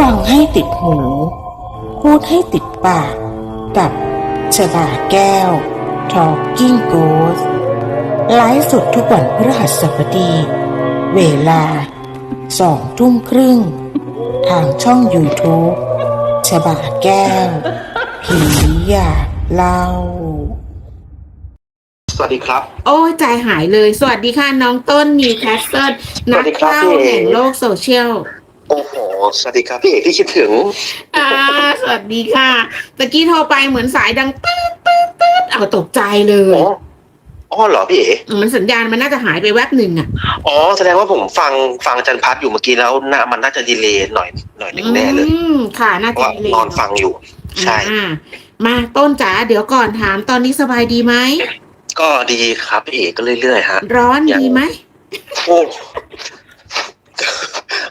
ฟังให้ติดหู พูดให้ติดปาก กับชบาแก้ว Talking Ghost ไลฟ์สดทุกวันพฤหัสบดี เวลาสองทุ่มครึ่ง ทางช่อง YouTube ชบาแก้ว ผีอยากเล่า สวัสดีครับ โอ้ยใจหายเลย สวัสดีค่ะน้องต้นนิวแคสเซิลสนัวักสดีครับเล่าพี่เอ๋แห่งโลกโซเชียล โอ้โห สวัสดีครับพี่เอกที่คิดถึง อ่า สวัสดีค่ะตะกี้โทรไปเหมือนสายดังตืดตืดตืดเอาตกใจเลยอ๋ออ๋อเหรอพี่เอ๋มันสัญญาณมันน่าจะหายไปแวบหนึ่งอะ อ๋อแสดงว่าผมฟังฟังจันพัดอยู่เมื่อกี้แล้วน่ามันน่าจะดีเลย์หน่อยหน่อยหนึงแน่เลยอืมค่ะ น่าเพจะราะว่าดีเลยนอนฟังอยู่ ใช่อ่ามาต้นจ๋าเดี๋ยวก่อนถามตอนนี้สบายดีไหมก็ดีครับพี่เอกก็เรื่อยๆฮะ ร้อนยังดีไหมโอ้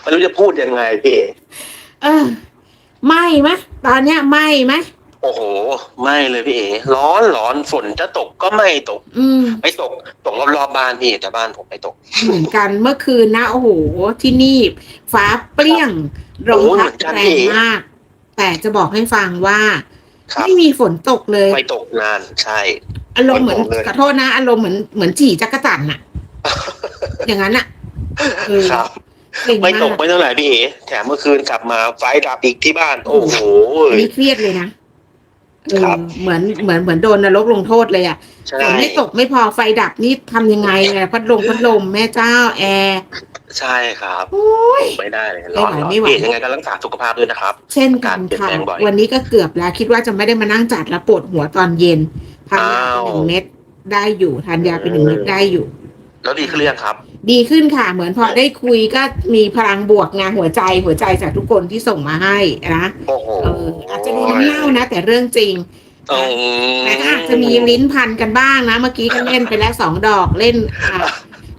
ไม่รู้จะพูดยังไงพี่ เอกเออไหม่ไหมตอนเนี้ยไหม่ไหมโอ้โห ไม่เลยพี่เอกร้อนร้อนฝนจะตกก็ไม่ตก อืม ไม่ตก ตกรอบๆบ้านพี่แต่บ้านผมไม่ตก เหมือนกันเมื่อคืนนะ โอ้โห ที่นี่ฟ้าเปรี้ยงลมพัดโอ้เหมือนกันแรพี่ งมาก แต่จะบอกให้ฟังว่า ครับ ไม่มีฝนตกเลย ไม่ตกนานใช่ อารมณ์เหมือนไม่ตกเลย ขอโทษนะ อารมณ์เหมือนเหมือนจี่จักรจันทร์น่ะ อย่างนั้นน่ะเออครับ เก่งไม่ตกมากไม่เท่าไหร่พี่เอ๋แถมเมื่อคืนกลับมาไฟดับอีกที่บ้าน โอ้โหอันนี้เครียดเลยนะเออครับเหมือนเหมือนเหมือนโดนนรกลงโทษเลยอะใช่ฝนไม่ตกไม่พอไฟดับนี่ทำยังไงอะพัดลมพัดลมแม่เจ้าแอร์ใช่ครับโอ้ยไม่ได้เลยไม่ร้อนไหวร้อนไม่ไหวพี่ยังไงก็รักษาสุขภาพด้วยนะครับ เช่นกันการเปลี่ยนค่ะแปลงบ่อยวันนี้ก็เกือบแล้ว คิดว่าจะไม่ได้มานั่งจัดแล้วปวดหัวตอนเย็นทานยาไปหนึ่อ้างวเม็ดได้อยู่ทานยาไปหนึ่งเม็ดได้อยู่ แล้วดีขึ้นหรือยังครับ ดีขึ้นค่ะ เหมือนพอได้คุยก็มีพลังบวกงานหัวใจหัวใจจากทุกคนที่ส่งมาให้นะโอ้โหเอออาจจะดูน้ำเน่านะ แต่เรื่องจริงอืมแต่ก็อาจจะมีลิ้นพันกันบ้างนะ เมื่อกี้ก็เล่นไปแล้วสองดอกเล่นอ่า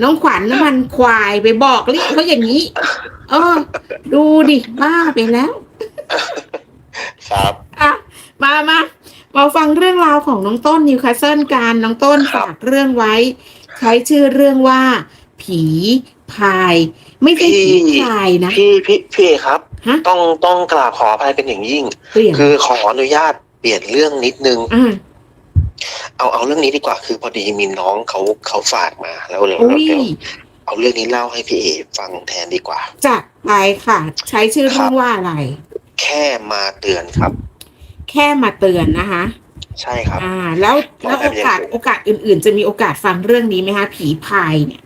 น้องขวัญน้ำมันควายไปบอกเรียกเขาอย่างนี้เออดูดิบ้าไปแล้ว ครับอะมามามาฟังเรื่องราวของน้องต้นนิวคาสเซิลกันน้องต้นครับฝากเรื่องไว้ ใช้ชื่อเรื่องว่า ผีพาย ไม่ใช่ผีพายนะ พี่พี่พี่เอครับ ฮะ ต้องต้องกราบขออภัยเป็นอย่างยิ่ง เปลี่ยนคือขออนุญาตเปลี่ยนเรื่องนิดนึง อ่า เอาเอาเรื่องนี้ดีกว่าคือพอดีมีน้องเขาเขาฝากมาแล้วเดี๋ยวอุ้ย เดี๋ยวเอาเรื่องนี้เล่าให้พี่เอฟังแทนดีกว่า จัดไปค่ะ ใช้ชื่อเรื่องว่าอะไร แค่มาเตือนครับ แค่มาเตือนนะคะ ใช่ครับ อ่า แล้วแล้วขอโอแบบกาสอย่างโอกาสอื่น ๆ จะมีโอกาสฟังเรื่องนี้ไหมคะผีพายเนี่ย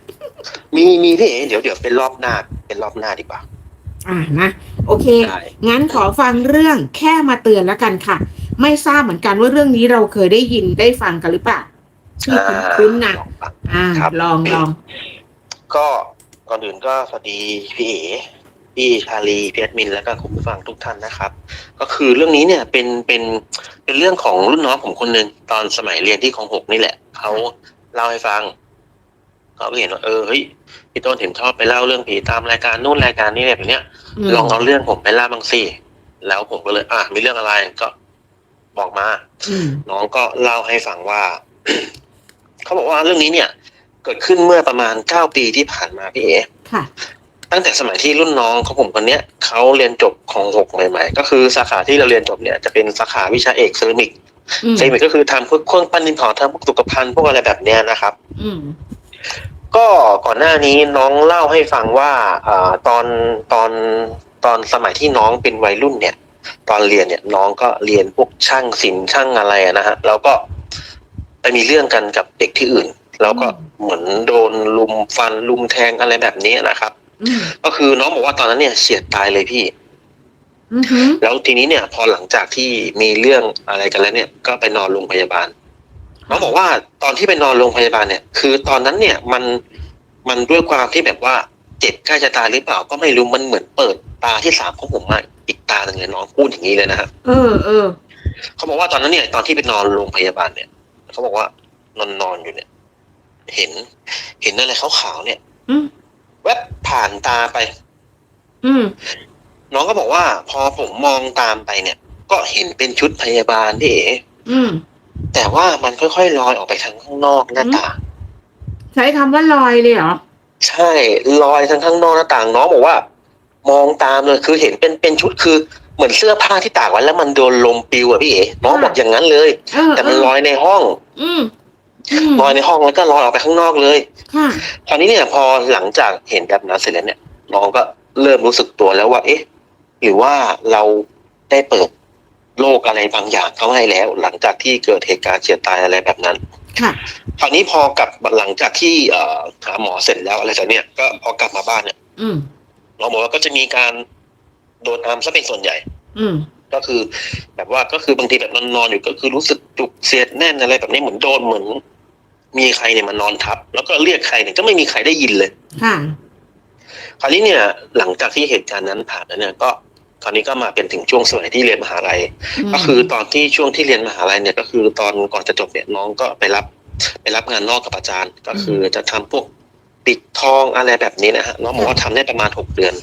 มีมีพี่เอ๋เดี๋ยวเดี๋ยวเป็นรอบหน้า เป็นรอบหน้าดีกว่า อ่านะโอเค ได้ งั้นขอฟังเรื่องแค่มาเตือนแล้วกันค่ะ ไม่ทราบเหมือนกันว่าเรื่องนี้เราเคยได้ยินได้ฟังกันหรือเปล่าชื่อคุ้นๆนะลองฟังอ่า ครับ ลองลองก็ก่อนอื่นก็สวัสดีพี่เอ๋พี่ชาลีพี่แอดมิน แล้วก็คุณผู้ฟังทุกท่านนะครับ ก็คือเรื่องนี้เนี่ยเป็นเป็นเป็นเรื่องของรุ่นน้องผมคนหนึ่งตอนสมัยเรียนที่ของหกนี่แหละเขาเล่าให้ฟังเขา ก็เห็นว่าเออเฮ้ยพี่ต้นเห็นชอบไปเล่าเรื่องผีตามรายการนู่นรายการนี่เนี่ยแบบเนี้ยมลองเอาเรื่องผมไปเล่าบ้างสิแล้วผมก็เลย อะมีเรื่องอะไรก็บอกมาอืมน้องก็เล่าให้ฟังว่าเขาบอกว่าเรื่องนี้เนี่ย เกิดขึ้นเมื่อประมาณเก้าปีที่ผ่านมาพี่เอค่ะตั้งแต่สมัยที่รุ่นน้องของผมคนเนี้ยเขาเรียนจบของหกใหม่ ๆ ก็คือสาขาที่เราเรียนจบเนี่ยจะเป็นสาขาวิชาเอกเซรามิกอืมเซรามิกก็คือทำพวกเครื่องปั้นดินเผาทำพวกสุขภัณฑ์พวกอะไรแบบเนี้ยนะครับ อืม ก็ก่อนหน้านี้น้องเล่าให้ฟังว่าอ่าตอนตอนตอนสมัยที่น้องเป็นวัยรุ่นเนี่ย ตอนเรียนเนี่ยน้องก็เรียนพวกช่างศิลป์ช่างอะไรอะนะฮะแล้วก็ไปมีเรื่องกันกับเด็กที่อื่น แล้วก็เหมือนโดนลุมฟันลุมแทงอะไรแบบนี้นะครับอืมก็คือน้องบอกว่าตอนนั้นเนี่ยเฉียดตายเลยพี่อือหือแล้วทีนี้เนี่ย พอหลังจากที่มีเรื่องอะไรกันแล้วเนี่ย ก็ไปนอนโรงพยาบาล น้องบอกว่าตอนที่ไปนอนโรงพยาบาลเนี่ย คือตอนนั้นเนี่ยมันมันด้วยความที่แบบว่าเจ็บใกล้จะตายหรือเปล่าก็ไม่รู้มันเหมือนเปิดตาที่สามของผมมาอีกตาหนึ่งเลยน้องพูดอย่างนี้เลยนะฮะเออเออเขาบอกว่าตอนนั้นเนี่ย ตอนที่ไปนอนโรงพยาบาลเนี่ยเขาบอกว่านอนนอนอยู่เนี่ย เห็น เห็นอะไรขาวๆเนี่ยอืมแวบผ่านตาไป อืมน้องก็บอกว่า พอผมมองตามไปเนี่ย ก็เห็นเป็นชุดพยาบาลพี่เอ๋อืม แต่ว่ามันค่อยๆลอยออกไปทางข้างนอกหน้าต่าง ใช้คำว่าลอยเลยเหรอ ใช่ลอยทางข้างนอกหน้าต่างน้องบอกว่า มองตามเลยคือเห็นเป็นเป็นชุดคือเหมือนเสื้อผ้าที่ตากไว้แล้วมันโดนลมปลิวอะพี่เอ๋น้องบอกอย่างนั้นเลย เออแต่มันเออ ลอยในห้อง อืมอืมลอยในห้องแล้วก็ลอยออกไปข้างนอกเลย ค่ะ คราวนี้เนี่ยพอหลังจากเห็นแบบนั้นเสร็จแล้วเนี่ยน้องก็เริ่มรู้สึกตัวแล้วว่า เอ๊ะ หรือว่าเราได้เปิด โลกอะไรบางอย่างเข้าให้แล้ว หลังจากที่เกิดเหตุการณ์เฉียดตายอะไรแบบนั้นค่ะคราวนี้พอกลับหลังจากที่เอ่อหาหมอเสร็จแล้วอะไรจากเนี่ยก็พอกลับมาบ้านเนี่ยอืมน้องบอกว่าก็จะมีการโดนอัมซะเป็นส่วนใหญ่ อืมก็คือ แบบว่าก็คือบางทีแบบนอนๆอยู่ก็คือรู้สึกจุกเสียดแน่นอะไรแบบนี้เหมือนโดนเหมือน มีใครเนี่ยมานอนทับ แล้วก็เรียกใครเนี่ยก็ไม่มีใครได้ยินเลยค่ะคราวนี้เนี่ย หลังจากที่เหตุการณ์นั้นผ่านแล้วเนี่ยก็ คราวนี้ก็มาเป็นถึงช่วงสมัยที่เรียนมหาลัย ก็คือตอนที่ช่วงที่เรียนมหาลัยเนี่ยก็คือตอนก่อนจะจบเนี่ยน้องก็ไปรับไปรับงานนอกกับอาจารย์ ก็คือจะทำพวกปิดทองอะไรแบบนี้นะฮะน้องบอกว่าทำได้ประมาณหกเดือน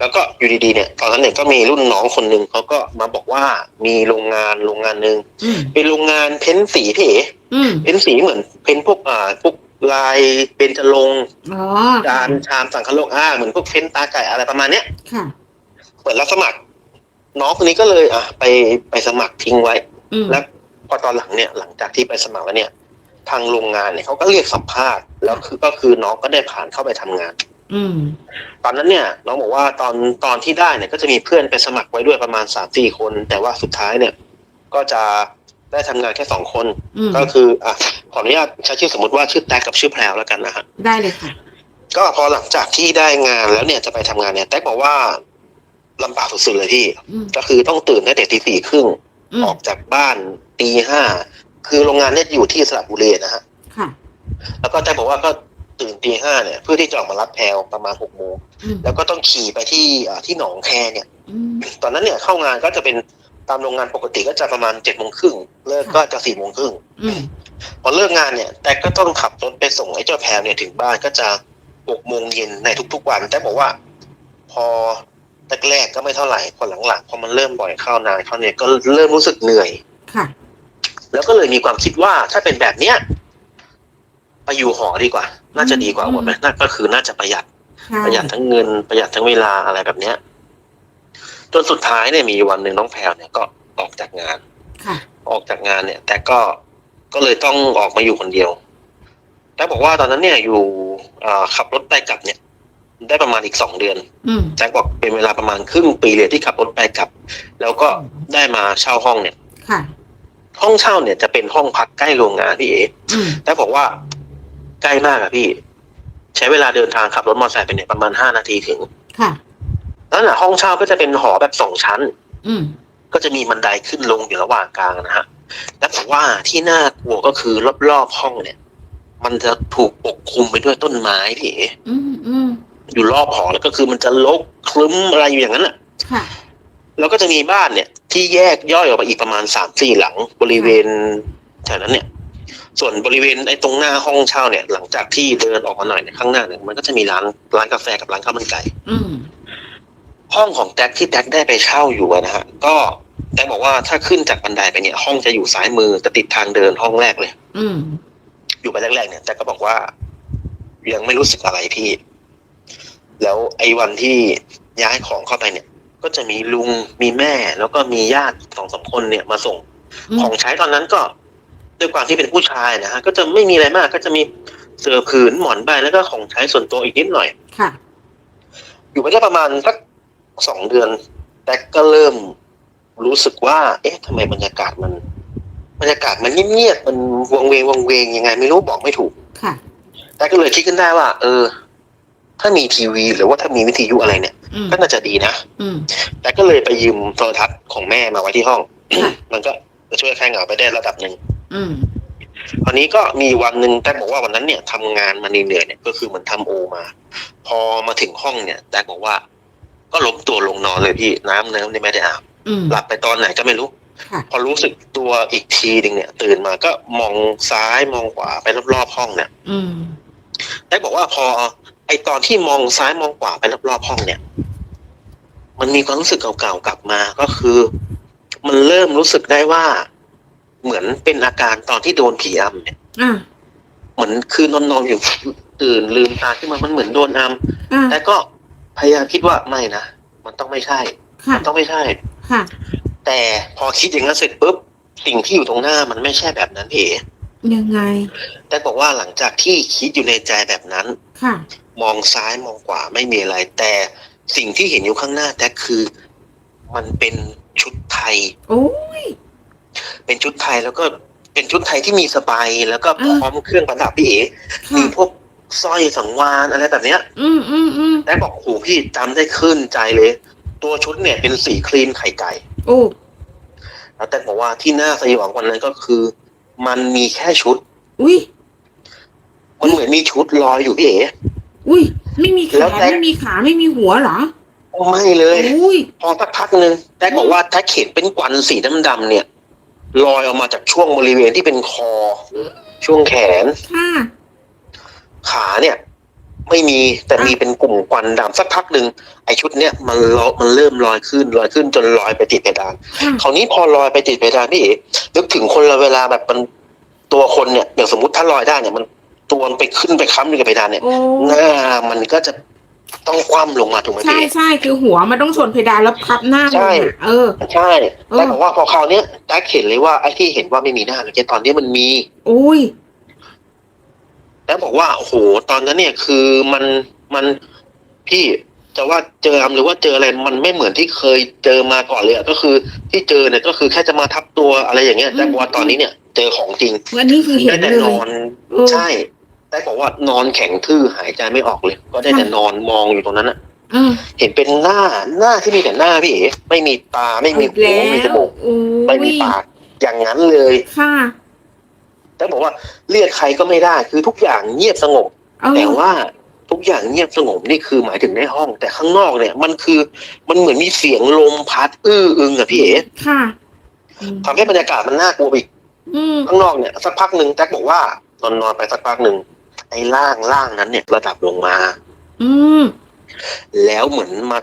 แล้วก็อยู่ดีๆเนี่ยตอนนั้นเนี่ยก็มีรุ่นน้องคนหนึ่งเขาก็มาบอกว่ามีโรงงานโรงงานหนึ่งอืมเป็นโรงงานเพ้นสีพี่เอ๋อืมเพ้นสีเหมือนเพ้นพวกอ่าพวกลายเบญจรงค์อ๋อจานชามสังคโลกอ่าเหมือนพวกเพ้นตาไก่อะไรประมาณเนี้ยค่ะเปิดรับสมัคร น้องคนนี้ก็เลย อะ ไปไปสมัครทิ้งไว้อืมแล้วพอตอนหลังเนี่ย หลังจากที่ไปสมัครแล้วเนี่ย ทางโรงงานเนี่ยเขาก็เรียกสัมภาษณ์แล้วคือก็คือน้องก็ได้ผ่านเข้าไปทำงาน อืมตอนนั้นเนี่ย น้องบอกว่าตอนตอนที่ได้เนี่ยก็จะมีเพื่อนไปสมัครไว้ด้วยประมาณสามสี่คน แต่ว่าสุดท้ายเนี่ย ก็จะได้ทำงานแค่สองคนอืมก็คืออะขออนุญาตใช้ชื่อสมมติว่าชื่อแท็กกับชื่อแพรวแล้วกันนะฮะได้เลยค่ะก็พอหลังจากที่ได้งานแล้วเนี่ยจะไปทำงานเนี่ยแท็กบอกว่า ลำบากสุดๆเลยพี่อืมก็คือต้องตื่นตั้งแต่ตีสี่ครึ่งอืมออกจากบ้านตีห้าคือโรงงานเนี่ยอยู่ที่สระบุรีนะฮะค่ะแล้วก็แจ็คบอกว่าก็ตื่นตีห้าเนี่ย เพื่อที่จะออกมารับแพลวประมาณหกโมงอืมแล้วก็ต้องขี่ไปที่อ่าที่หนองแคเนี่ยอืมตอนนั้นเนี่ยเข้างานก็จะเป็นตามโรงงานปกติก็จะประมาณเจ็ดโมงครึ่งเลิกก็จะสี่โมงครึ่งอืมพอเลิกงานเนี่ย แต่ก็ต้องขับรถไปส่งไอ้เจ้าแพลวเนี่ยถึงบ้านก็จะหกโมงเย็นในทุกๆวัน แต่บอกว่า พอ แรกๆก็ไม่เท่าไหร่พอหลังๆพอมันเริ่มบ่อยเข้านานเข้าเนี่ยก็เริ่มรู้สึกเหนื่อยค่ะ แล้วก็เลยมีความคิดว่าถ้าเป็นแบบเนี้ยไปอยู่หอดีกว่า น่าจะดีกว่าหมดไหมน่าก็คือน่าจะประหยัดค่ะประหยัดทั้งเงินประหยัดทั้งเวลาอะไรแบบเนี้ยจนสุดท้ายเนี่ยมีวันหนึ่งน้องแพลวเนี่ยก็ออกจากงานค่ะออกจากงานเนี่ย แต่ก็ก็เลยต้องออกมาอยู่คนเดียวแต่บอกว่าตอนนั้นเนี่ยอยู่อ่าขับรถไปกลับเนี่ย ได้ประมาณอีกสองเดือนอืมแจ็คบอกเป็นเวลาประมาณครึ่งปีเลยที่ขับรถไปกลับ แล้วก็ได้มาเช่าห้องเนี่ยค่ะห้องเช่าเนี่ยจะเป็นห้องพักใกล้โรงงานพี่เอ๋อืมแต่บอกว่าใกล้มากอะพี่ ใช้เวลาเดินทางขับรถมอเตอร์ไซค์ไปเนี่ยประมาณห้านาทีถึงค่ะนั่นแหละห้องเช่าก็จะเป็นหอแบบสองชั้นอืมก็จะมีบันไดขึ้นลงอยู่ระหว่างกลางนะฮะแล้วแต่ว่าที่น่ากลัวก็คือรอบๆห้องเนี่ย มันจะถูกปกคลุมไปด้วยต้นไม้พี่เอ๋ อืมอืมอยู่รอบหอแล้วก็คือมันจะรกคลึ้มอะไรอยู่อย่างนั้นอะค่ะแล้วก็จะมีบ้านเนี่ย ที่แยกย่อยออกไปอีกประมาณสามสี่หลัง บริเวณแถวนั้นเนี่ย ส่วนบริเวณไอ้ตรงหน้าห้องเช่าเนี่ย หลังจากที่เดินออกมาหน่อยเนี่ยข้างหน้าเนี่ยมันก็จะมีร้านร้านกาแฟกับร้านข้าวมันไก่อืมห้องของแจ็คที่แจ็คได้ไปเช่าอยู่อะนะฮะก็แจ็คบอกว่าถ้าขึ้นจากบันไดไปเนี่ย ห้องจะอยู่ซ้ายมือจะติดทางเดินห้องแรกเลย อืมอยู่ไปแรกๆเนี่ยแจ็คก็บอกว่ายังไม่รู้สึกอะไรพี่ แล้วไอ้วันที่ย้ายของเข้าไปเนี่ย ก็จะมีลุงมีแม่ แล้วก็มีญาติสองสามคนเนี่ยมาส่งอืมของใช้ตอนนั้นก็ด้วยความที่เป็นผู้ชายนะฮะก็จะไม่มีอะไรมาก ก็จะมีเสื้อผืนหมอนใบแล้วก็ของใช้ส่วนตัวอีกนิดหน่อยค่ะอยู่ไปได้ประมาณสักสองเดือน แต่ก็เริ่มรู้สึกว่า เอ๊ะทำไมบรรยากาศมันบรรยากาศมันเงียบๆมันวงเวงวงเวงยังไง ไม่รู้บอกไม่ถูก ค่ะ แต่ก็เลยคิดขึ้นได้ว่า เออ ถ้ามีทีวี หรือว่าถ้ามีวิทยุอะไรเนี่ย อืมก็น่าจะดีนะ อืม แต่ก็เลยไปยืมโทรทัศน์ของแม่มาไว้ที่ห้อง ค่ะ มันก็จะช่วยคลายเหงาไปได้ระดับหนึ่ง อืมคราวนี้ก็มีวันหนึ่งแต่บอกว่าวันนั้นเนี่ยทำงานมาเหนื่อยๆเนี่ยก็คือเหมือนทำโอมา พอมาถึงห้องเนี่ยแต่บอกว่า ก็ล้มตัวลงนอนเลยพี่น้ำเนิ้มเนี่ยไม่ได้อาบอืม หลับไปตอนไหนก็ไม่รู้ ค่ะ พอรู้สึกตัวอีกทีหนึ่งเนี่ย ตื่นมาก็มองซ้ายมองขวาไปรอบๆห้องเนี่ย อืมแต่บอกว่าพอ ไอตอนที่มองซ้ายมองขวาไปรอบๆห้องเนี่ย มันมีความรู้สึกเก่าๆกลับมาก็คือ มันเริ่มรู้สึกได้ว่า เหมือนเป็นอาการตอนที่โดนผีอำเนี่ยอ่าเหมือนคือนอนนอนๆอยู่ตื่นลืมตาขึ้นมามันเหมือนโดนอัมอ่าแต่ก็พยายามคิดว่าไม่นะมันต้องไม่ใช่ ค่ะมันต้องไม่ใช่ ค่ะ แต่พอคิดอย่างนั้นเสร็จปุ๊บสิ่งที่อยู่ตรงหน้ามันไม่ใช่แบบนั้นพี่เอ๋ยังไง แต่บอกว่าหลังจากที่คิดอยู่ในใจแบบนั้น ค่ะ มองซ้ายมองขวาไม่มีอะไร แต่สิ่งที่เห็นอยู่ข้างหน้าแต่คือ มันเป็นชุดไทย โอ้ย เป็นชุดไทยแล้วก็เป็นชุดไทยที่มีสบายแล้วก็อ่าพร้อมเครื่องประดับพี่เอ๋มีค่ะพวกสร้อยสังวานอะไรแบบเนี้ย อืมอืมอืมแต่บอกโอ้โหพี่จำได้ขึ้นใจเลย ตัวชุดเนี่ยเป็นสีครีมไข่ไก่ โอ้แล้วแต่บอกว่าที่น่าสยองกว่านั้นก็คือ มันมีแค่ชุด อุ้ยมันเหมือนมีชุดลอยอยู่พี่เอ๋ อุ้ย ไม่มีแล้ขาวแต่ไม่มีขาไม่มีหัวเหรอไม่เลย อุ้ย พอสักพักหนึ่งแต่บอกว่าถ้าเข็นเป็นควันสีดำๆเนี่ยลอยออกมาจากช่วงบริเวณที่เป็นคอ ช่วงแขน ค่ะ ขาเนี่ย ไม่มีแต่มีเป็นกลุ่มควันดำสักพักหนึ่งไอชุดเนี่ยมันลอยมันเริ่มลอยขึ้นลอยขึ้นจนลอยไปติดเพดาน ค่ะ คราวนี้พอลอยไปติดเพดานพี่เอ๋นึกถึงคนละเวลาแบบมันตัวคนเนี่ยอย่างสมมติถ้าลอยได้เนี่ยมัน ตัวมันไปขึ้นไปค้ำอยู่กับเพดานเนี่ย โอ้หน้ามันก็จะต้องคว่ำลงมาถูกไหมใช่พี่ ใช่คือหัวมันต้องชนเพดานแล้วพับหน้าลงใช่ อะเออ ใช่ เออ แต่บอกว่าพอคราวเนี้ยแจ็คเห็นเลยว่าไอ้ที่เห็นว่าไม่มีหน้าเมื่อกี้ตอนนี้มันมี อุ้ย แล้วบอกว่าโอ้โหตอนนั้นเนี่ยคือมันมันพี่จะว่าเจออำหรือว่าเจออะไรมันไม่เหมือนที่เคยเจอมาก่อนเลยอะก็คือที่เจอเนี่ยก็คือแค่จะมาทับตัวอะไรอย่างเงี้ยแต่บอกว่าตอนนี้เนี่ย เจอของจริงวันนี้คือเห็นได้แต่เลยนอน เออใช่ แต่บอกว่านอนแข็งทื่อหายใจไม่ออกเลย ก็ได้แต่ค่ะนอนมองอยู่ตรงนั้นอะเออเห็นเป็นหน้าหน้าที่มีแต่หน้าพี่เอ๋ไม่มีตาไม่มีอีกหูแล้วไม่มีจมูกโอ้ไม่มียปากอย่างนั้นเลยค่ะแต่บอกว่าเรียกใครก็ไม่ได้ คือทุกอย่างเงียบสงบ เออแต่ว่าทุกอย่างเงียบสงบนี่คือหมายถึงในห้อง แต่ข้างนอกเนี่ย มันคือมันเหมือนมีเสียงลมพัดอื้ออึงอะพี่เอ๋ค่ะอืมทำให้บรรยากาศมันน่ากลัวไปอีกอืมข้างนอกเนี่ยสักพักหนึ่งแจ็คบอกว่านอนนอนๆไปสักพักหนึ่ง ไอ้ล่างล่างนั้นเนี่ยระดับลงมา อืมแล้วเหมือนมา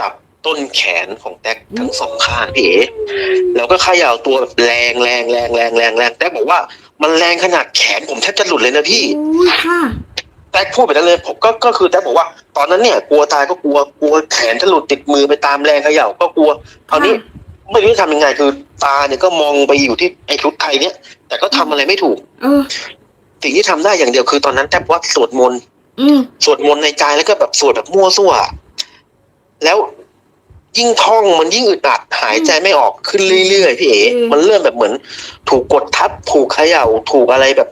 จับต้นแขนของแท็กทั้งสองข้างพี่เอ๋แล้วก็เขย่าตัวแบบแรงแรงแรงแรงแรงแรงแท็กบอกว่ามันแรงขนาดแขนผมแทบจะหลุดเลยนะพี่อุ้ยค่ะ แท็กพูดไปนั้นเลยผมก็ก็คือแท็กบอกว่า ตอนนั้นเนี่ย กลัวตายก็กลัวกลัวแขนจะหลุดติดมือไปตามแรงเขย่าก็กลัวคราวนี้ไม่รู้จะทำยังไงคือ ตาเนี่ยก็มองไปอยู่ที่ไอ้ชุดไทยเนี่ย แต่ก็ทำอะไรไม่ถูก เออ สิ่งที่ทำได้อย่างเดียวคือตอนนั้นแท็กว่าสวดมนต์อืมสวดมนต์ในใจแล้วก็แบบสวดแบบมั่วซั่ว แล้วยิ่งท่องมันยิ่งอึดอัดหายใจไม่ออกขึ้นเรื่อยๆพี่เอ๋อืมมันเริ่มแบบเหมือน ถูกกดทับ ถูกเขย่าถูกอะไรแบบ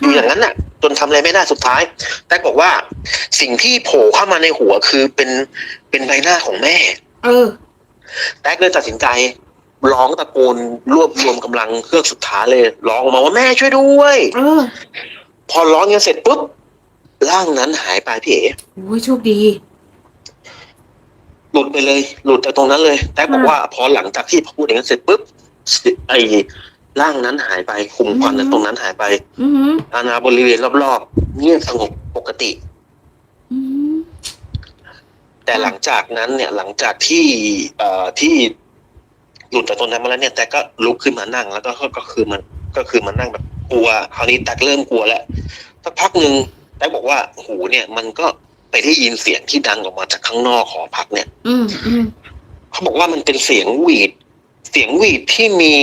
อยู่อย่างนั้นน่ะ จนทำอะไรไม่ได้สุดท้าย แต่บอกว่า สิ่งที่โผล่เข้ามาในหัวคือเป็นเป็นใบหน้าของแม่ เออแท็กเลยตัดสินใจ ร้องตะโกนรวบรวมกำลังเครื่องสุดท้ายเลยร้องออกมาว่าแม่ช่วยด้วยเออพอร้องกันเสร็จปุ๊บร่างนั้นหายไปพี่เอ๋โอ้ยโชคดี หลุดไปเลย หลุดจากตรงนั้นเลยแต่บอกว่าพอหลังจากที่พูดอย่างนั้นเสร็จปุ๊บไอ้ร่างนั้นหายไปคุมควันนั้นตรงนั้นหายไปอืมอาณาบริเวณรอบๆเงียบสงบปกติอืมแต่หลังจากนั้นเนี่ยหลังจากที่เอ่อที่ หลุดจากตรงนั้นมาแล้วเนี่ยแต่ก็ลุกขึ้นมานั่งแล้วก็ก็ก็คือมันก็คือมันนั่งแบบกลัวคราวนี้แต่เริ่มกลัวแล้วสักพักหนึ่งแต่บอกว่าหูเนี่ยมันก็ไปได้ยินเสียงที่ดังออกมาจากข้างนอกหอพักเนี่ย อืมอืมเขาบอกว่ามันเป็นเสียงหวีด เสียงหวีดที่มี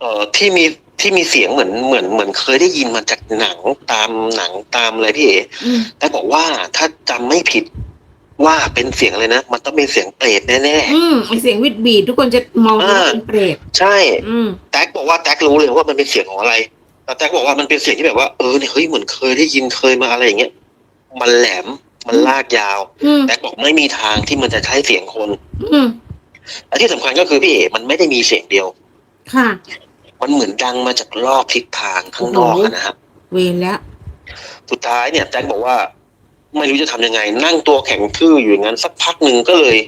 เอ่อที่มีที่มีเสียงเหมือนเหมือนเหมือนเคยได้ยินมาจากหนังตามหนังตามอะไรพี่เอ๋อืมแต่บอกว่าถ้าจำไม่ผิด ว่าเป็นเสียงอะไรนะ มันต้องเป็นเสียงเปรตแน่อืมไอเสียงวิดบีดทุกคนจะมองว่าเป็นเปรตๆ ใช่ อืม แท็กบอกว่าแท็กรู้เลยว่ามันเป็นเสียงของอะไรแต่แท็กบอกว่ามันเป็นเสียงที่แบบว่า เออเนี่ยเฮ้ยเหมือนเคยได้ยินเคยมาอะไรอย่างเงี้ย มันแหลม มันลากยาว อืม แท็กบอกไม่มีทางที่มันจะใช้เสียงคน อืม และที่สำคัญก็คือพี่เอ๋มันไม่ได้มีเสียงเดียว ค่ะ มันเหมือนดังมาจากรอบทิศทางข้างนอกอะนะครับ เวรแล้ว สุดท้ายเนี่ยแจ็คบอกว่า ไม่รู้จะทำยังไง นั่งตัวแข็งทื่ออยู่อย่างนั้นสักพักหนึ่งก็เลย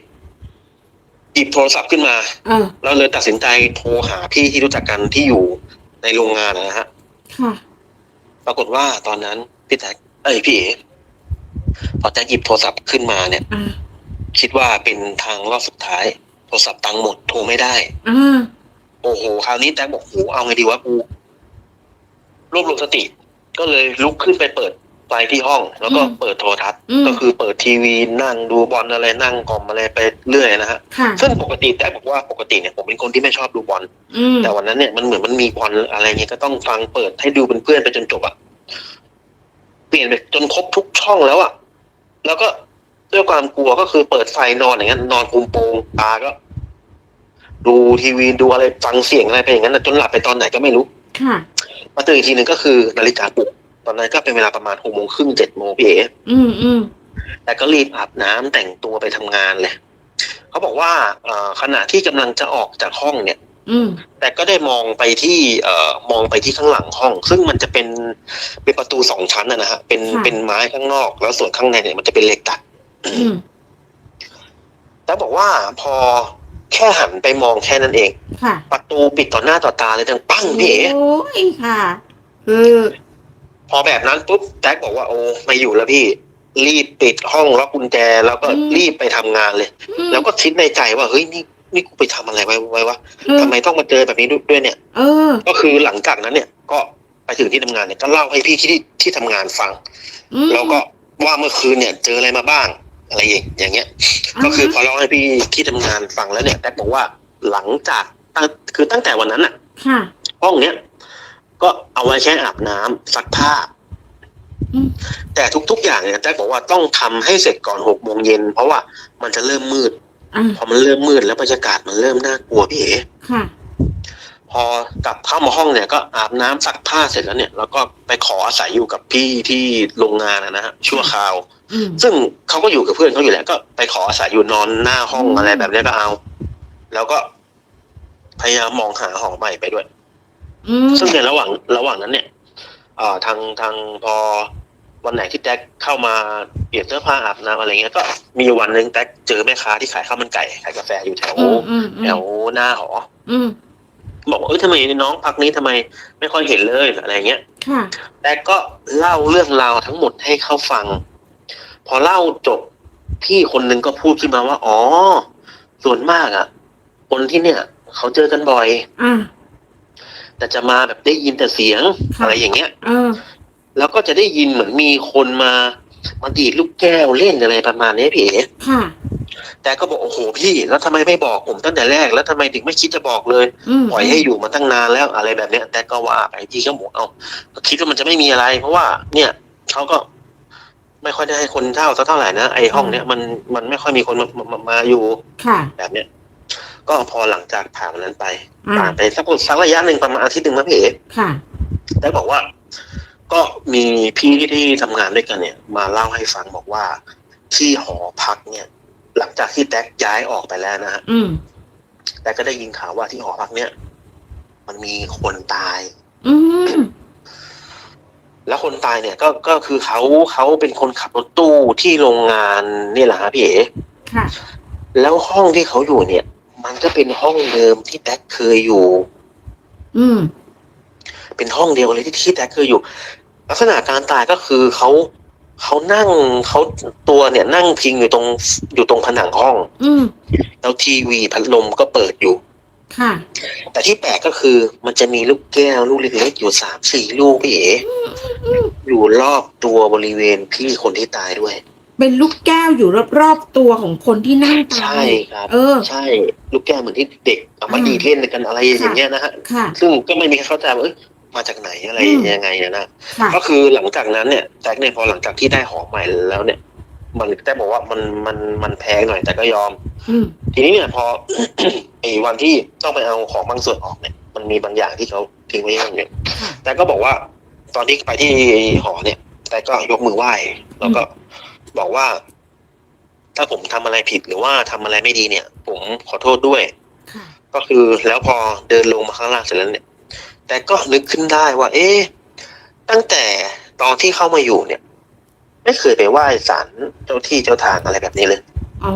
หยิบโทรศัพท์ขึ้นมาเออแล้วเลยตัดสินใจโทรหาพี่ที่รู้จักกันที่อยู่ในโรงงานนะฮะค่ะปรากฏว่าตอนนั้นพี่แจ็คเอ้ยพี่เอ๋พอแจ็คหยิบโทรศัพท์ขึ้นมาเนี่ยอ่าคิดว่าเป็นทางรอบสุดท้าย โทรศัพท์ตังค์หมดโทรไม่ได้อ่าโอ้โหคราวนี้แจ็คบอกโหเอาไงดีวะกูรวบรวมสติ ก็เลยลุกขึ้นไปเปิด ไฟที่ห้อง แล้วก็อืมเปิดโทรทัศน์ อืม ก็คือเปิดทีวีนั่งดูบอลอะไรนั่งกล่อมอะไรไปเรื่อยนะฮะค่ะ ซึ่งปกติแต่บอกว่าปกติเนี่ยผมเป็นคนที่ไม่ชอบดูบอล อืม แต่วันนั้นเนี่ยมันเหมือนมันมีบอลอะไรเงี้ยก็ต้องฟังเปิดให้ดูเป็นเพื่อนไปจนจบอะเปลี่ยนไปจนครบทุกช่องแล้วอะแล้วก็ด้วยความกลัวก็คือเปิดไฟนอนอย่างนั้นนอนคุมโปงตาก็ ดูทีวีดูอะไรฟังเสียงอะไรไปอย่างนั้นนะจนหลับไปตอนไหนก็ไม่รู้ค่ะ มาตื่นอีกทีหนึ่งก็คือนาฬิกาปลุก ตอนนั้นก็เป็นเวลาประมาณหกโมงครึ่งเจ็ดโมงพี่เอ๋อืมอืมแต่ก็รีบอาบน้ำแต่งตัวไปทำงานเลยเขาบอกว่าเอ่อขณะที่กำลังจะออกจากห้องเนี่ย อืมแต่ก็ได้มองไปที่เอ่อมองไปที่ข้างหลังห้อง ซึ่งมันจะเป็นเป็นประตูสองชั้นนะนะฮะเป็นเป็นไม้ข้างนอก แล้วส่วนข้างในเนี่ยมันจะเป็นเหล็กดัดอืมแต่บอกว่าพอแค่หันไปมองแค่นั้นเองค่ะประตูปิดต่อหน้าต่อตาเลยดังปั้งพี่เอ๋โอ้ยค่ะเออ พอแบบนั้นปุ๊บแจ็คบอกว่าโอ้ไม่อยู่แล้วพี่ รีบปิดห้องล็อกกุญแจ แล้วก็รีบไปทำงานเลยอืมแล้วก็คิดในใจว่าเฮ้ยนี่นี่กูไปทำอะไรไว้ไว้วะเออทำไมต้องมาเจอแบบนี้ด้วยเนี่ยเออ ก็คือหลังจากนั้นเนี่ย ก็ไปถึงที่ทำงานเนี่ยก็เล่าให้พี่ที่ที่ทำงานฟังอืมแล้วก็ว่าเมื่อคืนเนี่ย เจออะไรมาบ้าง อะไรอย่างอย่างเงี้ย ก็คือพอเล่าให้พี่ที่ทำงานฟังแล้วเนี่ยแจ็คบอกว่าหลังจากตั้งคือตั้งแต่วันนั้นอะค่ะห้องเนี้ย ก็เอาไว้แค่อาบน้ำซักผ้าอืมแต่ทุกๆอย่างเนี่ยแจ็คบอกว่าต้องทำให้เสร็จก่อนหกโมงเย็นเพราะว่ามันจะเริ่มมืดอะพอมันเริ่มมืดแล้วบรรยากาศมันเริ่มน่ากลัวพี่เอ๋ค่ะพอกลับเข้ามาห้องเนี่ยก็อาบน้ำซักผ้าเสร็จแล้วเนี่ย แล้วก็ไปขออาศัยอยู่กับพี่ที่โรงงานนะนะฮะชั่วคราวอืมซึ่งเขาก็อยู่กับเพื่อนเขาอยู่แล้วก็ไปขออาศัยอยู่นอนหน้าห้องอืมอะไรแบบเนี้ยก็เอา แล้วก็พยายามมองหาหอใหม่ไปด้วย อืมซึ่งในระหว่างระหว่างนั้นเนี่ยเอ่อทางทางพอวันไหนที่แจ็คเข้ามาเปลี่ยนเสื้อผ้าอาบน้ำอะไรเงี้ยก็มีวันหนึ่งแจ็คเจอแม่ค้าที่ขายข้าวมันไก่ขายกาแฟอยู่แถวอืมอืมแถวหน้าหอ อืมบอกว่าเอ้ยทำไมน้องพักนี้ทำไมไม่ค่อยเห็นเลยอะไรเงี้ย ค่ะ แต่ก็เล่าเรื่องราวทั้งหมดให้เขาฟัง พอเล่าจบพี่คนหนึ่งก็พูดขึ้นมาว่า อ๋อ ส่วนมากอะ คนที่เนี่ย เขาเจอกันบ่อย อะ แต่จะมาแบบได้ยินแต่เสียงค่ะอะไรอย่างเงี้ย เออ แล้วก็จะได้ยินเหมือนมีคนมามาดีดลูกแก้วเล่นอะไรประมาณนี้พี่เอ๋ค่ะ แต่ก็บอกโอ้โหพี่แล้วทำไมไม่บอกผมตั้งแต่แรก แล้วทำไมถึงไม่คิดจะบอกเลย อืมปล่อยให้อยู่มาตั้งนานแล้วอะไรแบบเนี้ย แต่ก็ว่าไปพี่ก็บอกเอาก็คิดว่ามันจะไม่มีอะไร เพราะว่า เนี่ยเขาก็ ไม่ค่อยได้ให้คนเช่าสักเท่าไหร่นะไอห้องเนี้ยมันมันไม่ค่อยมีคนมามามามาอยู่ค่ะ แบบเนี้ย ก็พอหลังจากผ่านวันนั้นไปอ่าผ่านไปสักสักระยะหนึ่งประมาณอาทิตย์หนึ่งนะพี่เอ๋ค่ะ ได้บอกว่า ก็มีพี่ที่ทำงานด้วยกันเนี่ย มาเล่าให้ฟังบอกว่า ที่หอพักเนี่ย หลังจากที่แท็กย้ายออกไปแล้วนะฮะอืม แต่ก็ได้ยินข่าวว่าที่หอพักเนี่ย มันมีคนตาย อืมแล้วคนตายเนี่ยก็ก็คือเขาเขาเป็นคนขับรถตู้ที่โรงงานนี่แหละฮะพี่เอ๋ค่ะ แล้วห้องที่เขาอยู่เนี่ย มันก็เป็นห้องเดิมที่แท็กเคยอยู่ อืม เป็นห้องเดียวเลยที่ที่แท็กเคยอยู่ ลักษณะการตายก็คือเขาเขานั่งเขาตัวเนี่ยนั่งพิงอยู่ตรงอยู่ตรงผนังห้อง อืมแล้วทีวีพัดลมก็เปิดอยู่ ค่ะ แต่ที่แปลกก็คือมันจะมีลูกแก้วลูกเล็กๆอยู่สามสี่ลูกพี่เอ๋อยู่รอบตัวบริเวณพี่คนที่ตายด้วย เป็นลูกแก้วอยู่รอบๆตัวของคนที่นั่งตาใช่ย ครับ เออ ใช่ ลูกแก้วเหมือนที่เด็กเอามาอืมดีดเล่นกันอะไรอย่างเงี้ยนะฮะ ค่ะ ซึ่งก็ไม่มีใครเข้าใจว่าเอ้ยมาจากไหนอะไรอืม ยังไงเนี่ยนะ ค่ะ ก็คือหลังจากนั้นเนี่ยแจ็คเนี่ยพอหลังจากที่ได้หอใหม่แล้วเนี่ย มันแต่บอกว่ามันมันมันแพงหน่อยแต่ก็ยอม อืม ทีนี้เนี่ยพอ ไอ้วันที่ต้องไปเอาของบางส่วนออกเนี่ย มันมีบางอย่างที่เขาทิ้งไว้อย่างหนึ่งค่ะแต่ก็บอกว่า ตอนที่ไปที่หอเนี่ย แต่ก็ยกมือไหว้แล้วก็ บอกว่า ถ้าผมทำอะไรผิดหรือว่าทำอะไรไม่ดีเนี่ย ผมขอโทษด้วยค่ะก็คือแล้วพอเดินลงมาข้างล่างเสร็จแล้วเนี่ย แต่ก็นึกขึ้นได้ว่า เอ๊ะตั้งแต่ตอนที่เข้ามาอยู่เนี่ย ไม่เคยไปไหว้ศาลเจ้าที่เจ้าทางอะไรแบบนี้เลยอ๋อ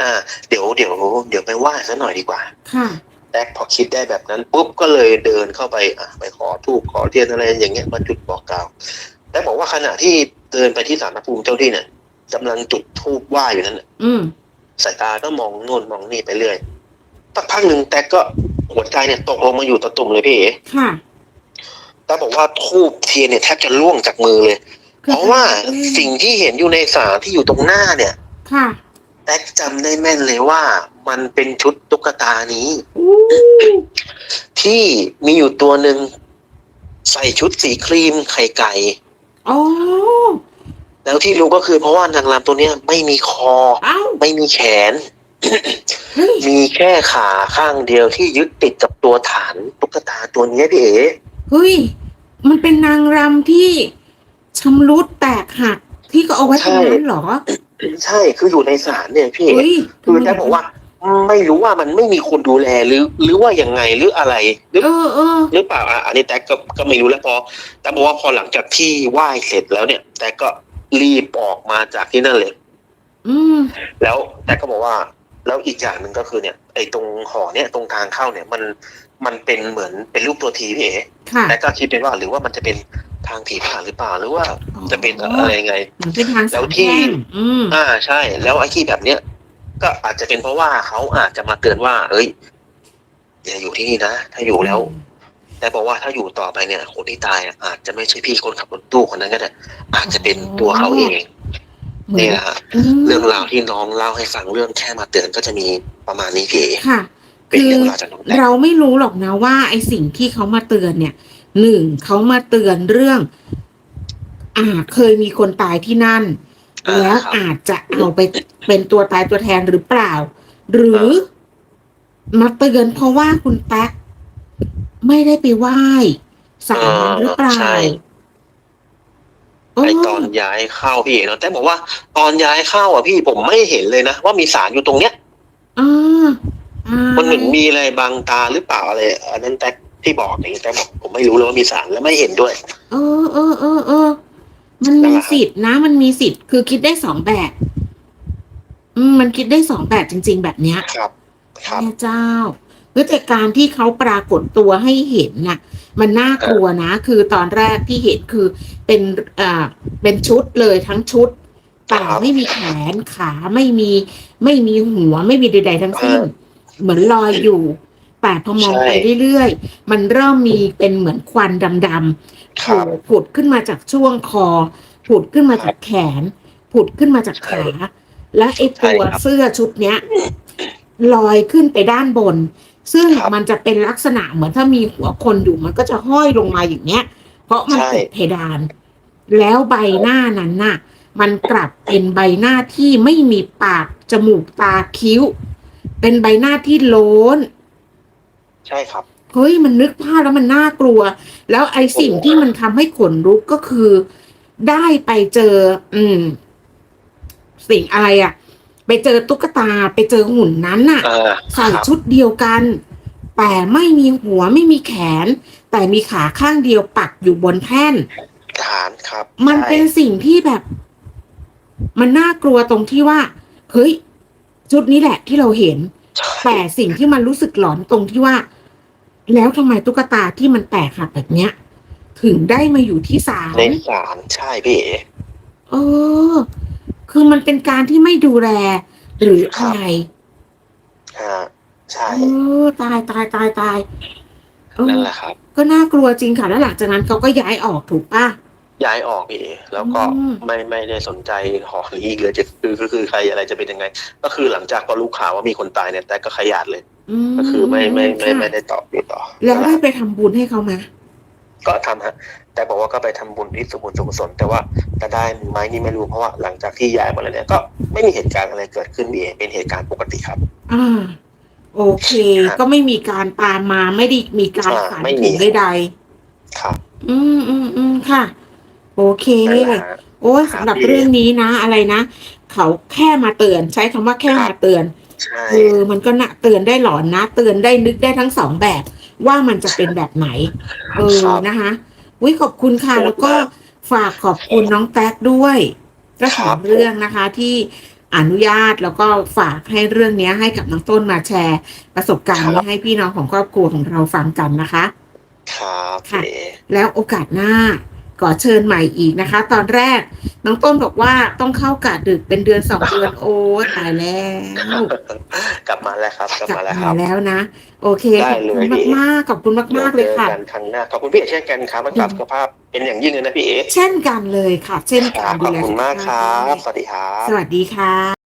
อ่า เดี๋ยวเดี๋ยวเดี๋ยวไปไหว้ซะหน่อยดีกว่า ค่ะแต่พอคิดได้แบบนั้นปุ๊บก็เลยเดินเข้าไปอะไปขอทูบขอเทียนอะไรอย่างเงี้ยมาจุดบอกกล่าวแต่บอกว่าขณะที่ เดินไปที่ศาลพระภูมิเจ้าที่เนี่ยกำลังจุดทูบไหว้อยู่นั้นน่ะอืม สายตาก็มองโน่นมองนี่ไปเรื่อยสักพักหนึ่งแต่ก็หัวใจเนี่ยตกลงมาอยู่ตะตุ่มเลยพี่เอ๋ค่ะแต่บอกว่าทูบเทียนเนี่ยแทบจะล่วงจากมือเลย เพราะว่าสิ่งที่เห็นอยู่ในสารที่อยู่ตรงหน้าเนี่ย ค่ะแท็กจำได้แม่นเลยว่า มันเป็นชุดตุ๊กตานี้ อู้ที่มีอยู่ตัวหนึ่งใส่ชุดสีครีมไข่ไก่ อ๋อแล้วที่รู้ก็คือเพราะว่านางรำตัวเนี้ยไม่มีคอ เอ้าไม่มีแขน เฮ้ยมีแค่ขาข้างเดียวที่ยึดติดกับตัวฐานตุ๊กตาตัวเนี้ยพี่เอ๋เฮ้ย มันเป็นนางรำที่ชำรุดแตกหักที่ก็เอาไว้ตรงนั้นเหรอใช่คืออยู่ในศาลเนี่ยพี่เอ๋ เฮ้ยคือแกบอกว่า ไม่รู้ว่ามันไม่มีคนดูแลหรือ หรือว่ายังไงหรืออะไรหรือเออเออหรือเปล่าอะอันนี้แท็กก็ก็ไม่รู้แล้วพอ แต่บอกว่าพอหลังจากที่ไหว้เสร็จแล้วเนี่ยแท็กก็รีบออกมาจากที่นั่นเลยอืมแล้วแท็กก็บอกว่า แล้วอีกอย่างหนึ่งก็คือเนี่ย ไอ้ตรงหอเนี่ยตรงทางเข้าเนี่ย มันมันเป็นเหมือนเป็นรูปตัวทีพี่เอ๋ค่ะแท็กก็คิดเป็นว่า หรือว่ามันจะเป็นทางผีผ่านหรือเปล่าหรือว่าจะเป็นอะไรยังไงเหมือนเป็นทางแล้สาวมที่แพร่งอืมอ่าใช่ แล้วไอ้ที่แบบเนี้ย ก็อาจจะเป็นเพราะว่าเขาอาจจะมาเตือนว่า เอ้ยอย่าอยู่ที่นี่นะถ้าอยู่แล้วแต่บอกว่าถ้าอยู่ต่อไปเนี่ย คนที่ตายอะอาจจะไม่ใช่พี่คนขับรถตู้คนนั้นก็ได้อาจจะเป็นตัวเขาเองเหมือนนี่แหละฮะมเรื่องราวที่น้องเล่าให้ฟังเรื่องแค่มาเตือนก็จะมีประมาณนี้พี่เอ๋ค่ะเป็นคือเรื่องราวจากน้องแตกเราไม่รู้หรอกนะว่า ไอ้สิ่งที่เขามาเตือนเนี่ยหนึ่งเขามาเตือนเรื่อง อ่าเคยมีคนตายที่นั่นอ่า แล้วครับอาจจะเอาไปเป็นตัวตายตัวแทนหรือเปล่า หรือมาเตือนเพราะว่าคุณแป๊กไม่ได้ไปไหว้ศาลนั้นหรือเปล่าใช่โอ้ไอตอนย้ายเข้าพี่เอ๋เนาะแต่บอกว่าตอนย้ายเข้าอะพี่ผมไม่เห็นเลยนะ ว่ามีสารอยู่ตรงเนี้ยอ่าอ่ามันเหมือนมีอะไรบางตาหรือเปล่าอะไรอันนั้นแต่ที่บอกอย่างนี้แต่บอกผมไม่รู้เลยว่ามีสารและไม่เห็นด้วย เออเออเออเออ มันนั่มีนแหละสิทธินะ มันมีสิทธิ์คือคิดได้สองแบบ อืม มันคิดได้สองแบบจริง ๆ แบบเนี้ยครับครับแม่เจ้าคือแต่การที่เขาปรากฏตัวให้เห็นน่ะ มันน่ากลัวนะ คือตอนแรกที่เห็นคือเป็นอ่าเป็นชุดเลยทั้งชุดแต่ครับไม่มีแขนขาไม่มี ไม่มีหัวไม่มีใด ๆ ทั้งสิ้นเออเหมือนลอยอยู่ แต่พอมองใช่ไปเรื่อยๆ มันเริ่มมีเป็นเหมือนควันดำๆครัผุบดผุดขึ้นมาจากช่วงคอ ผุดขึ้นมาจากแขน ผุดขึ้นมาจากขา และไอ้ตัวใช่ครับเสื้อชุดเนี้ยลอยขึ้นไปด้านบน ซึ่งครับมันจะเป็นลักษณะเหมือนถ้ามีหัวคนอยู่มันก็จะห้อยลงมาอย่างเงี้ย เพราะมันใช่ติดเพดาน แล้วใบหน้านั้นน่ะ มันกลับเป็นใบหน้าที่ไม่มีปากจมูกตาคิ้ว เป็นใบหน้าที่โล้น ใช่ครับ เฮ้ยมันนึกภาพแล้วมันน่ากลัว แล้วไอ้สิ่งที่มันทำให้ขนลุกก็คือ ได้ไปเจอ อืม สิ่งอะไรอะไปเจอตุ๊กตาไปเจอหุ่นนั้นน่ะอ่าใส่ครับชุดเดียวกัน แต่ไม่มีหัวไม่มีแขน แต่มีขาข้างเดียวปักอยู่บนแท่นฐานครับมันใช่เป็นสิ่งที่แบบ มันน่ากลัวตรงที่ว่า เฮ้ย ชุดนี้แหละที่เราเห็น ใช่แต่สิ่งที่มันรู้สึกหลอนตรงที่ว่า แล้วทำไมตุ๊กตาที่มันแตกหักแบบเนี้ย ถึงได้มาอยู่ที่ศาลในศาลใช่พี่เอ๋เออ คือมันเป็นการที่ไม่ดูแล หรืออะไรอ่าใช่เออตายตายตายตายเออนั่นแหละครับ ก็น่ากลัวจริงค่ะแล้วหลังจากนั้นเขาก็ย้ายออกถูกป่ะย้ายออกพี่เอ๋แล้วก็อืมไม่ไม่ได้สนใจหอนี้อีกเลยจะคือคือคือใครอะไรจะเป็นยังไง ก็คือหลังจากพอรู้ข่าวว่ามีคนตายเนี่ยแต่ก็ขยันเลย มก็คือไม่ไม่ไม่ค่ะไม่ได้ตอบอยู่ต่อแล้วได้ไปทำบุญให้เขาไหมก็ทำฮะ แต่บอกว่าก็ไปทำบุญที่สมุนสุขสนแต่ว่าจะได้ไหมนี่ไม่รู้เพราะว่าหลังจากที่ย้ายมาแล้วเนี่ยก็ไม่มีเหตุการณ์อะไรเกิดขึ้นพี่เอ๋เป็นเหตุการณ์ปกติครับ อ่า โอเค ครับก็ไม่มีการตามมาไม่ได้มีการอ่าฝันไม่มี ถึงใดครับๆอืมอืมอืมค่ะ โอเค นั่นแหละฮะ โอ้ยครับสำหรับพี่ เรื่องนี้นะ อะไรนะ เขาแค่มาเตือน ใช้คำว่าแค่ครับมาเตือน ใช่เออมันก็น่ะเตือนได้หลอนนะ เตือนได้นึกได้ทั้งสองแบบว่ามันจะเป็นแบบไหน เออครับนะคะวิขอบคุณค่ะขอบคุณแล้วก็มากฝากขอบคุณน้องแท็กด้วยเจ้าขคอรังบเรื่องนะคะที่อนุญาตแล้วก็ฝากให้เรื่องนี้ให้กับน้องต้นมาแชร์ ประสบการณ์นี้ให้พี่น้องของครอบครัวของเราฟังกันนะคะ ครับค่ะพี่เอ๋แล้วโอกาสหน้า ขอเชิญใหม่อีกนะคะ ตอนแรกน้องต้นบอกว่าต้องเข้ากะดึกเป็นเดือนสองเดือนโอ้ตายแล้วกลับมาแล้วครับ กลับกลับมาแล้วคมารับแล้วนะ โอเคได้ขอบเลยคุณพี่มากๆขอบคุณมากๆเลยค่ะจอกันครั้งหน้าขอบคุณพี่เอ๋เช่นกันครับรักษาสุขภาพเป็นอย่างยิ่งเลยนะพี่เอ๋เช่นกันเลยค่ะ เช่นคกัรันบขอบคุณมากครับดูแลสุขภาพสวัสดีครับสวัสดีค่ะ